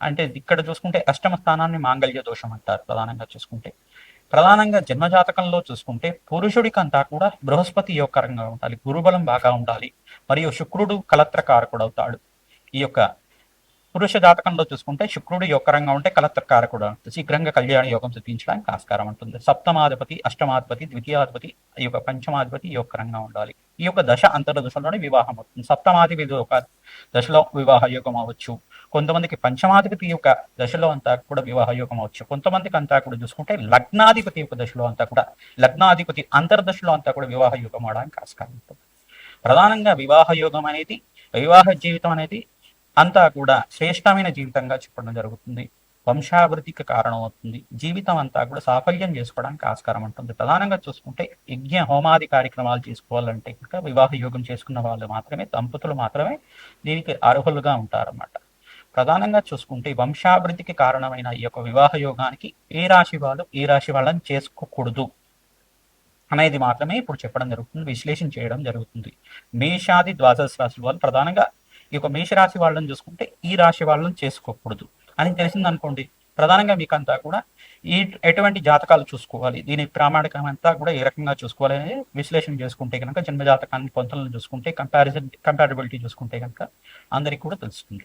అంటే ఇక్కడ చూసుకుంటే అష్టమ స్థానాన్ని మాంగళ్య దోషం అంటారు ప్రధానంగా చూసుకుంటే. ప్రధానంగా జన్మజాతకంలో చూసుకుంటే పురుషుడికంతా కూడా బృహస్పతి యోగకరంగా ఉండాలి గురుబలం బాగా ఉండాలి మరియు శుక్రుడు కలత్రకారకుడు అవుతాడు ఈ యొక్క పురుష జాతకంలో చూసుకుంటే శుక్రుడు యొక్కరంగా ఉంటే కలత్రకారకుడు శీఘ్రంగా కళ్యాణ యోగం సిద్ధించడానికి ఆస్కారం ఉంటుంది. సప్తమాధిపతి అష్టమాధిపతి ద్వితీయాధిపతి ఈ యొక్క పంచమాధిపతి యొక్కరంగా ఉండాలి. ఈ యొక్క దశ అంతర దశలోనే వివాహం అవుతుంది. సప్తమాధిపతి ఒక దశలో వివాహ యోగం అవ్వచ్చు. కొంతమందికి పంచమాధిపతి యొక్క దశలో అంతా కూడా వివాహ యోగం అవచ్చు. కొంతమందికి అంతా కూడా చూసుకుంటే లగ్నాధిపతి యొక్క దశలో అంతా కూడా లగ్నాధిపతి అంతర్దశలో అంతా కూడా వివాహ యోగం అవడానికి ఆస్కారం ఉంటుంది. ప్రధానంగా వివాహ యోగం అనేది వివాహ జీవితం అనేది అంతా కూడా శ్రేష్టమైన జీవితంగా చెప్పడం జరుగుతుంది. వంశాభివృద్ధికి కారణం అవుతుంది జీవితం అంతా కూడా సాఫల్యం చేసుకోవడానికి ఆస్కారం ఉంటుంది. ప్రధానంగా చూసుకుంటే యజ్ఞ హోమాది కార్యక్రమాలు చేసుకోవాలంటే కనుక వివాహ యోగం చేసుకున్న వాళ్ళు మాత్రమే దంపతులు మాత్రమే దీనికి అర్హులుగా ఉంటారన్నమాట. ప్రధానంగా చూసుకుంటే వంశాభివృద్ధికి కారణమైన ఈ యొక్క వివాహ యోగానికి ఏ రాశి వాళ్ళు ఏ రాశి వాళ్ళని చేసుకోకూడదు అనేది మాత్రమే ఇప్పుడు చెప్పడం జరుగుతుంది విశ్లేషణ చేయడం జరుగుతుంది. మేషాది ద్వాదశ రాశి వాళ్ళు ప్రధానంగా ఈ యొక్క మేషరాశి వాళ్ళని చూసుకుంటే ఈ రాశి వాళ్ళని చేసుకోకూడదు అని తెలిసింది అనుకోండి ప్రధానంగా మీకు అంతా కూడా ఈ ఎటువంటి జాతకాలు చూసుకోవాలి దీని ప్రామాణికం అంతా కూడా ఏ రకంగా చూసుకోవాలి అనేది విశ్లేషణ చేసుకుంటే కనుక జన్మ జాతకాన్ని పొంతలను చూసుకుంటే కంపారిజన్ కంపాటబిలిటీ చూసుకుంటే కనుక అందరికి కూడా తెలుస్తుంది.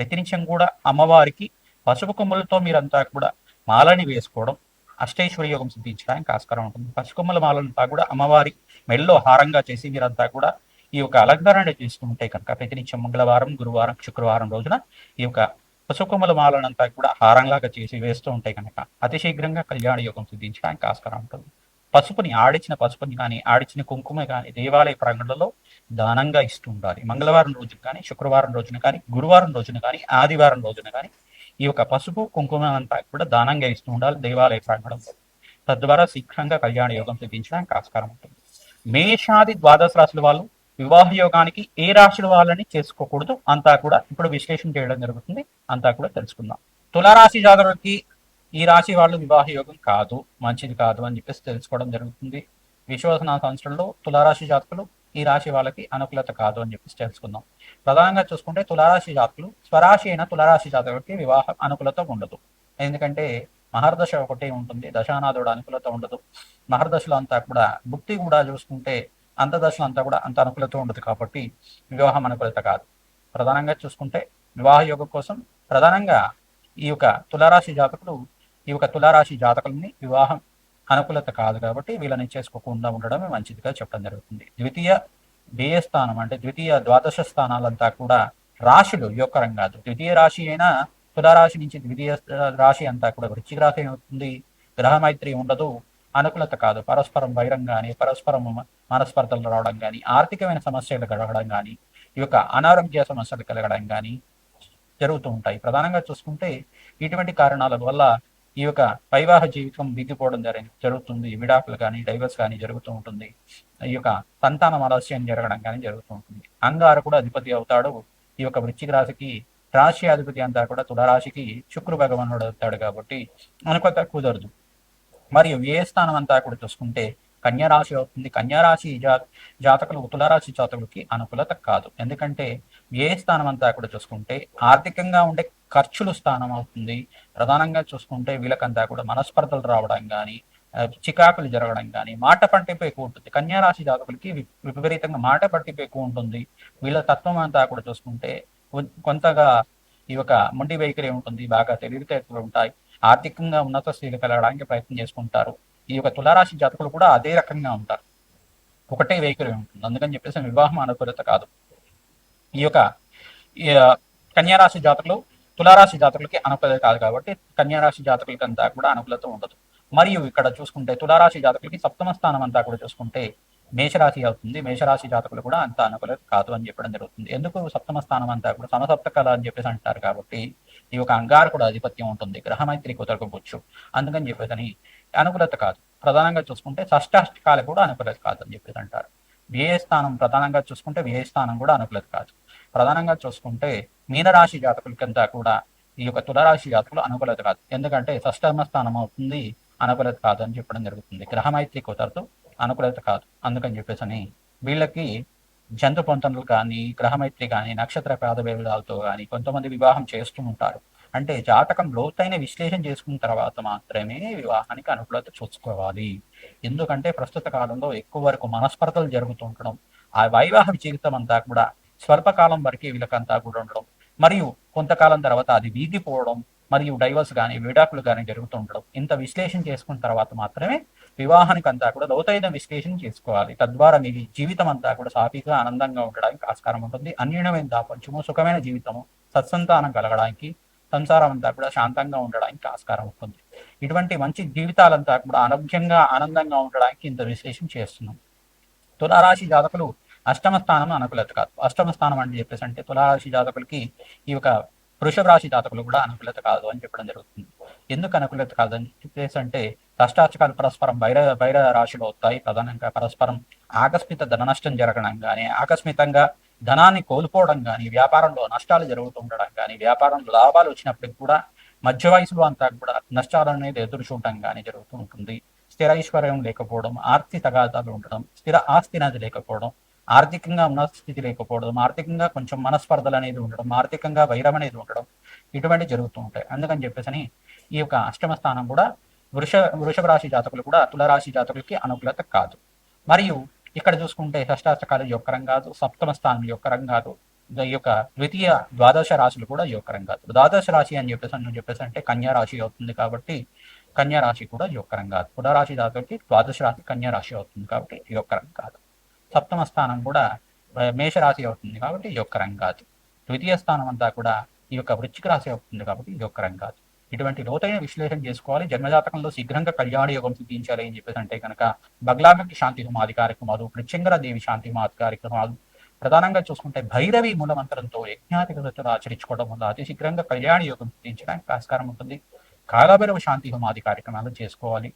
ప్రతినిత్యం కూడా అమ్మవారికి పసుపు కొమ్మలతో మీరంతా కూడా మాలని వేసుకోవడం అష్టైశ్వరి యోగం సిద్ధించడానికి ఆస్కారం ఉంటుంది. పసుకొమ్మల మాలంతా కూడా అమ్మవారి మెల్లో హారంగా చేసి మీరంతా కూడా ఈ యొక్క అలంకరణ చేసుకుంటే కనుక ప్రతినిత్యం మంగళవారం గురువారం శుక్రవారం రోజున ఈ యొక్క పసుకొమ్మల మాలనంతా కూడా హారంలాగా చేసి వేస్తూ ఉంటే కనుక అతి శీఘ్రంగా కళ్యాణ యోగం సిద్ధించడానికి ఆస్కారం ఉంటుంది. పసుపుని ఆడిచిన పసుపుని కానీ ఆడిచిన కుంకుమ కానీ దేవాలయ ప్రాంగణంలో దానంగా ఇస్తూ ఉండాలి. మంగళవారం రోజున కానీ శుక్రవారం రోజున కానీ గురువారం రోజున కానీ ఆదివారం రోజున కానీ ఈ యొక్క పసుపు కుంకుమ అంతా కూడా దానంగా ఇస్తూ ఉండాలి దేవాలయ ప్రాంగణంలో. తద్వారా శీఘ్రంగా కళ్యాణ యోగం సిద్ధించడానికి ఆస్కారం ఉంటుంది. మేషాది ద్వాదశ రాశుల వాళ్ళు వివాహ యోగానికి ఏ రాశుల వాళ్ళని చేసుకోకూడదు అంతా కూడా ఇప్పుడు విశ్లేషణ చేయడం జరుగుతుంది. అంతా కూడా తెలుసుకుందాం. తులారాశి జాతకులకి ఈ రాశి వాళ్ళు వివాహ యోగం కాదు మంచిది కాదు అని చెప్పేసి తెలుసుకోవడం జరుగుతుంది. విశ్వసన సంవత్సరంలో తులారాశి జాతకులు ఈ రాశి వాళ్ళకి అనుకూలత కాదు అని చెప్పేసి తెలుసుకుందాం. ప్రధానంగా చూసుకుంటే తులారాశి జాతకులు స్వరాశి అయిన తులారాశి జాతకులకి వివాహ అనుకూలత ఉండదు. ఎందుకంటే మహర్దశ ఒకటే ఉంటుంది దశానాథుడు అనుకూలత ఉండదు. మహర్దశలో అంతా కూడా భుక్తి కూడా చూసుకుంటే అంతదశలు అంతా కూడా అంత అనుకూలత ఉండదు కాబట్టి వివాహం అనుకూలత కాదు. ప్రధానంగా చూసుకుంటే వివాహ యోగం కోసం ప్రధానంగా ఈ యొక్క తులారాశి జాతకులు ఈ యొక్క తులారాశి జాతకులని వివాహం అనుకూలత కాదు కాబట్టి వీళ్ళని చేసుకోకుండా ఉండడమే మంచిదిగా చెప్పడం జరుగుతుంది. ద్వితీయ దేయ స్థానం అంటే ద్వితీయ ద్వాదశ స్థానాలంతా కూడా రాశులు యోగకరం కాదు. ద్వితీయ రాశి అయినా తులారాశి నుంచి ద్వితీయ రాశి అంతా కూడా వృశ్చిక రాశి అవుతుంది. గ్రహమైత్రి ఉండదు. అనుకూలత కాదు. పరస్పరం వైరం కానీ పరస్పరం మనస్పర్ధలు రావడం కానీ ఆర్థికమైన సమస్యలు కలగడం కానీ ఈ యొక్క అనారోగ్య సమస్యలు కలగడం కానీ జరుగుతూ ఉంటాయి. ప్రధానంగా చూసుకుంటే ఇటువంటి కారణాల వల్ల ఈ యొక్క వైవాహ జీవితం దిగిపోవడం జరి జరుగుతుంది. విడాకులు కానీ డైవర్స్ కానీ జరుగుతూ ఉంటుంది. ఈ యొక్క సంతానం ఆలస్యం జరగడం కానీ జరుగుతూ ఉంటుంది. అంగారు కూడా అధిపతి అవుతాడు. ఈ యొక్క వృశ్చిక రాశికి రాశి అధిపతి అంతా కూడా తులరాశికి శుక్రు భగవానుడు అవుతాడు కాబట్టి అనుకత కుదరదు. మరియు ఏ స్థానం అంతా కూడా చూసుకుంటే కన్యారాశి అవుతుంది. కన్యారాశి జా జాతకులు తులరాశి జాతకులకి అనుకూలత కాదు. ఎందుకంటే ఏ స్థానం అంతా కూడా చూసుకుంటే ఆర్థికంగా ఉండే ఖర్చులు స్థానం అవుతుంది. ప్రధానంగా చూసుకుంటే వీళ్ళకంతా కూడా మనస్పర్ధలు రావడం కానీ చికాకులు జరగడం కానీ మాట పట్టింపు ఎక్కువ ఉంటుంది. కన్యారాశి జాతకులకి విపరీతంగా మాట పట్టింపు ఎక్కువ ఉంటుంది. వీళ్ళ తత్వం అంతా కూడా చూసుకుంటే కొంతగా ఈ యొక్క మొండి వైఖరి ఉంటుంది. బాగా తెలివితేటలు ఉంటాయి. ఆర్థికంగా ఉన్నత స్థితి కలగడానికి ప్రయత్నం చేసుకుంటారు. ఈ యొక్క తులారాశి జాతకులు కూడా అదే రకంగా ఉంటారు. ఒకటే వైఖరి ఉంటుంది. అందుకని చెప్పేసి వివాహం అనుకూలత కాదు. ఈ యొక్క కన్యారాశి జాతకులు తులారాశి జాతకులకి అనుకూలత కాదు కాబట్టి కన్యారాశి జాతకులకి అంతా కూడా అనుకూలత ఉండదు. మరియు ఇక్కడ చూసుకుంటే తులారాశి జాతకులకి సప్తమ స్థానం అంతా కూడా చూసుకుంటే మేషరాశి అవుతుంది. మేషరాశి జాతకులు కూడా అంత అనుకూలత కాదు అని చెప్పడం జరుగుతుంది. ఎందుకు సప్తమ స్థానం అంతా కూడా సమసప్తకల అని చెప్పేసి అంటారు కాబట్టి ఈ యొక్క అంగారు కూడా ఆధిపత్యం ఉంటుంది. గ్రహమైత్రి కుదరకపోవచ్చు అందుకని చెప్పేసి అనుకూలత కాదు. ప్రధానంగా చూసుకుంటే షష్టాష్టకాలు కూడా అనుకూలత కాదు అని చెప్పేసి అంటారు. వ్యయ స్థానం ప్రధానంగా చూసుకుంటే వ్యయ స్థానం కూడా అనుకూలత కాదు. ప్రధానంగా చూసుకుంటే మీనరాశి జాతకులకంతా కూడా ఈ యొక్క తులరాశి జాతకులు అనుకూలత కాదు. ఎందుకంటే సష్టమ స్థానం అవుతుంది అనుకూలత కాదు అని చెప్పడం జరుగుతుంది. గ్రహమైత్రి కుదరదు అనుకూలత కాదు. అందుకని చెప్పేసి అని వీళ్ళకి జంతు పొంతనలు కానీ గ్రహమైత్రి కానీ నక్షత్ర ప్రాధభేదాలతో కానీ కొంతమంది వివాహం చేస్తూ ఉంటారు. అంటే జాతకం లోతైన విశ్లేషణ చేసుకున్న తర్వాత మాత్రమే వివాహానికి అనుకూలత చూసుకోవాలి. ఎందుకంటే ప్రస్తుత కాలంలో ఎక్కువ వరకు మనస్పర్ధలు జరుగుతుండడం ఆ వైవాహిక జీవితం అంతా కూడా స్వల్పకాలం వరకే వీళ్ళకంతా కూడా ఉండడం మరియు కొంతకాలం తర్వాత అది వీగిపోవడం మరియు డైవర్స్ కానీ విడాకులు కానీ జరుగుతుండడం ఇంత విశ్లేషణ చేసుకున్న తర్వాత మాత్రమే వివాహానికి అంతా కూడా లోతైన విశ్లేషణ చేసుకోవాలి. తద్వారా మీ జీవితం అంతా కూడా సాఫీగా ఆనందంగా ఉండడానికి ఆస్కారం ఉంటుంది. అన్యూనమైన దాపంచము సుఖమైన జీవితము సత్సంతానం కలగడానికి సంసారం అంతా కూడా శాంతంగా ఉండడానికి ఆస్కారం ఉంటుంది. ఇటువంటి మంచి జీవితాలంతా కూడా ఆరోగ్యంగా ఆనందంగా ఉండడానికి ఇంత విశ్లేషణ చేస్తున్నాం. తులారాశి జాతకులు అష్టమ స్థానం అనుకూలత కాదు. అష్టమ స్థానం అని చెప్పేసి అంటే తులారాశి జాతకులకి ఈ యొక్క వృషభ రాశి జాతకులు కూడా అనుకూలత కాదు అని చెప్పడం జరుగుతుంది. ఎందుకు అనుకూలత కాదు అని చెప్పేసి అంటే కష్టాచకాలు పరస్పరం బైర బైర రాశిలో వస్తాయి. ప్రధానంగా పరస్పరం ఆకస్మిక ధన నష్టం జరగడం కానీ ఆకస్మికంగా ధనాన్ని కోల్పోవడం కానీ వ్యాపారంలో నష్టాలు జరుగుతూ ఉండడం కానీ వ్యాపారంలో లాభాలు వచ్చినప్పటికి కూడా మధ్య వయసులో అంతా కూడా నష్టాలు అనేది ఎదురు చూడటం కానీ జరుగుతూ ఉంటుంది. స్థిర ఐశ్వర్యం లేకపోవడం ఆర్థిక తగాదాలు ఉండడం స్థిర ఆస్తి అనేది లేకపోవడం ఆర్థికంగా ఉన్న స్థితి లేకపోవడం ఆర్థికంగా కొంచెం మనస్పర్ధలు అనేది ఉండడం ఆర్థికంగా వైరం అనేది ఉండడం ఇటువంటి జరుగుతూ ఉంటాయి. అందుకని చెప్పేసి ఈ యొక్క అష్టమ స్థానం కూడా వృష వృషభ రాశి జాతకులు కూడా తులరాశి జాతకులకి అనుకూలత కాదు. మరియు ఇక్కడ చూసుకుంటే షష్టాష్టకాలు యొక్కరం కాదు సప్తమ స్థానం యొక్కరం కాదు ఈ యొక్క ద్వితీయ ద్వాదశ రాశులు కూడా యొక్కరం కాదు. ద్వాదశ రాశి అని చెప్పేసి అని చెప్పేసి అంటే కన్యా రాశి అవుతుంది కాబట్టి కన్యా రాశి కూడా యొక్కరం కాదు. పునరాశి జాతకులకి ద్వాదశ రాశి కన్యా రాశి అవుతుంది కాబట్టి యొక్కరం కాదు. సప్తమ స్థానం కూడా మేషరాశి అవుతుంది కాబట్టి యొక్క రంగాది. ద్వితీయ స్థానం అంతా కూడా ఈ యొక్క వృచ్చిక రాశి అవుతుంది కాబట్టి ఈ యొక్క రంగాదు. ఇటువంటి లోతైన విశ్లేషణ చేసుకోవాలి. జన్మజాతకంలో శీఘ్రంగా కళ్యాణ యోగం సిద్ధించాలి అని చెప్పేసి అంటే కనుక బగ్లాగకి శాంతి హోమాది కార్యక్రమాలు వృక్షంగర దేవి శాంతి హోమాది కార్యక్రమాలు ప్రధానంగా చూసుకుంటే భైరవి మూలమంత్రంతో యజ్ఞాతిగతలు ఆచరించుకోవడం వల్ల అతి శీఘ్రంగా కళ్యాణ యోగం సిద్ధించడానికి ఆస్కారం ఉంటుంది. కాలభైరవ శాంతి హోమాది కార్యక్రమాలు చేసుకోవాలి.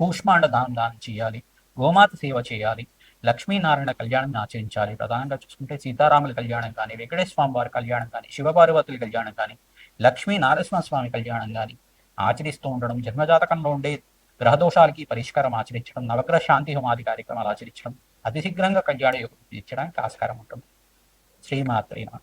కూష్మాండ దానం దానం చేయాలి. గోమాత సేవ చేయాలి. లక్ష్మీనారాయణ కళ్యాణం ఆచరించాలి. ప్రధానంగా చూసుకుంటే సీతారాముల కళ్యాణం కానీ వెంకటేశ్వర స్వామి వారి కళ్యాణం కానీ శివపార్వతుల కళ్యాణం కానీ లక్ష్మీ నారసింహ స్వామి కళ్యాణం కానీ ఆచరిస్తూ ఉండడం జన్మజాతకంలో ఉండే గ్రహదోషాలకి పరిష్కారం ఆచరించడం నవగ్రహ శాంతి హోమాది కార్యక్రమాలు ఆచరించడం అతి శీఘ్రంగా కళ్యాణ యోగం ఇచ్చడానికి ఆస్కారం ఉంటుంది. శ్రీమాత్రేనా